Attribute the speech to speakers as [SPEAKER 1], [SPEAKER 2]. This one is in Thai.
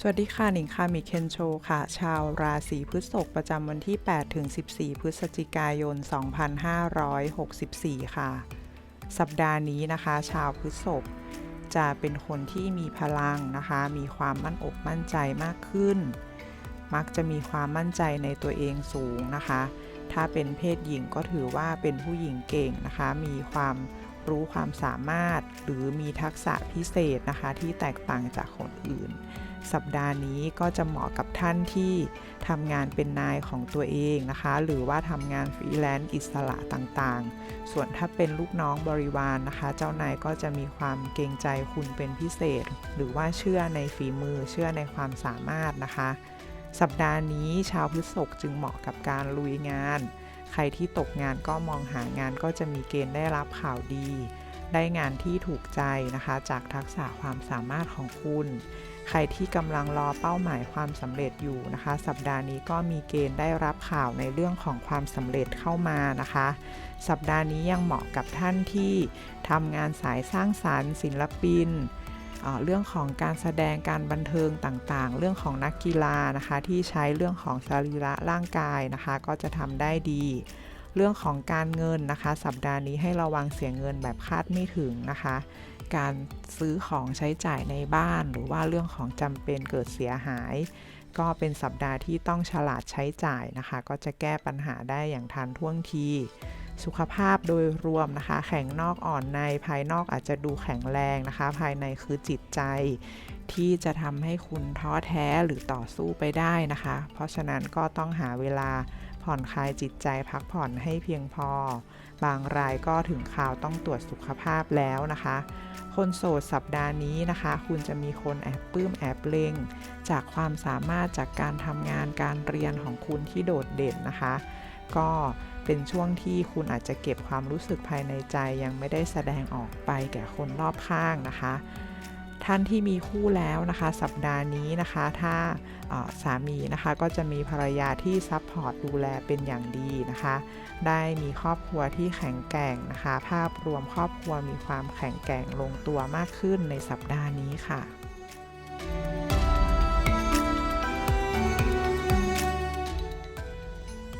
[SPEAKER 1] สวัสดีค่ะ หนิงค่ะ มิเคนโชค่ะ ชาวราศีพฤษภประจำวันที่ 8 ถึง 14 พฤศจิกายน 2564 ค่ะ สัปดาห์นี้นะคะ ชาวพฤษภจะเป็นคนที่มีพลังนะคะ มีความมั่นอกมั่นใจมากขึ้น มักจะมีความมั่นใจในตัวเองสูงนะคะ ถ้าเป็นเพศหญิงก็ถือว่าเป็นผู้หญิงเก่งนะคะ มีความ รู้ความสามารถ หรือมีทักษะพิเศษนะคะที่แตกต่างจากคนอื่น สัปดาห์นี้ก็จะเหมาะกับท่านที่ทำงานเป็นนายของตัวเองนะคะ หรือว่าทำงานฟรีแลนซ์อิสระต่างๆ ส่วนถ้าเป็นลูกน้องบริวารนนะคะ เจ้านายก็จะมีความเกรงใจคุณเป็นพิเศษ หรือว่าเชื่อในฝีมือเชื่อในความสามารถนะคะ สัปดาห์นี้ชาวพฤษภจึงเหมาะกับการลุยงาน ใครที่ตกงานก็มองหางานก็จะมีเกณฑ์ได้รับข่าวดี ได้งานที่ถูกใจนะคะ จากทักษะความสามารถของคุณ ใครที่กำลังรอเป้าหมายความสำเร็จอยู่นะคะ สัปดาห์นี้ก็มีเกณฑ์ได้รับข่าวในเรื่องของความสำเร็จเข้ามานะคะ สัปดาห์นี้ยังเหมาะกับท่านที่ทำงานสายสร้างสารรค์ศิลปิน เรื่องของการแสดงการบันเทิงต่างๆ เรื่องของนักกีฬานะคะ ที่ใช้เรื่องของสรีระร่างกายนะคะ ก็จะทำได้ดี เรื่องของการเงินนะคะ สัปดาห์นี้ให้ระวังเสียเงินแบบคาดไม่ถึงนะคะ การซื้อของใช้จ่ายในบ้าน หรือว่าเรื่องของจำเป็นเกิดเสียหาย ก็เป็นสัปดาห์ที่ต้องฉลาดใช้จ่ายนะคะ ก็จะแก้ปัญหาได้อย่างทันท่วงที สุขภาพโดยรวมนะคะ แข็งนอกอ่อนในภายนอกอาจจะดูแข็งแรงนะคะ ภายในคือจิตใจที่จะทำให้คุณท้อแท้หรือต่อสู้ไปได้นะคะ เพราะฉะนั้นก็ต้องหาเวลาผ่อนคลายจิตใจพักผ่อนให้เพียงพอ บางรายก็ถึงข่าวต้องตรวจสุขภาพแล้วนะคะ คนโสดสัปดาห์นี้นะคะ คุณจะมีคนแอบปลื้มแอบเล็งจากความสามารถจากการทำงานการเรียนของคุณที่โดดเด่นนะคะ ก็เป็นช่วงที่คุณอาจจะเก็บความรู้สึกภายในใจยังไม่ได้แสดงออกไปแก่คนรอบข้างนะคะ ท่านที่มีคู่แล้วนะคะ สัปดาห์นี้นะคะ ถ้าสามีนะคะก็จะมีภรรยาที่ซัพพอร์ตดูแลเป็นอย่างดีนะคะ ได้มีครอบครัวที่แข็งแกร่งนะคะ ภาพรวมครอบครัวมีความแข็งแกร่งลงตัวมากขึ้นในสัปดาห์นี้ค่ะ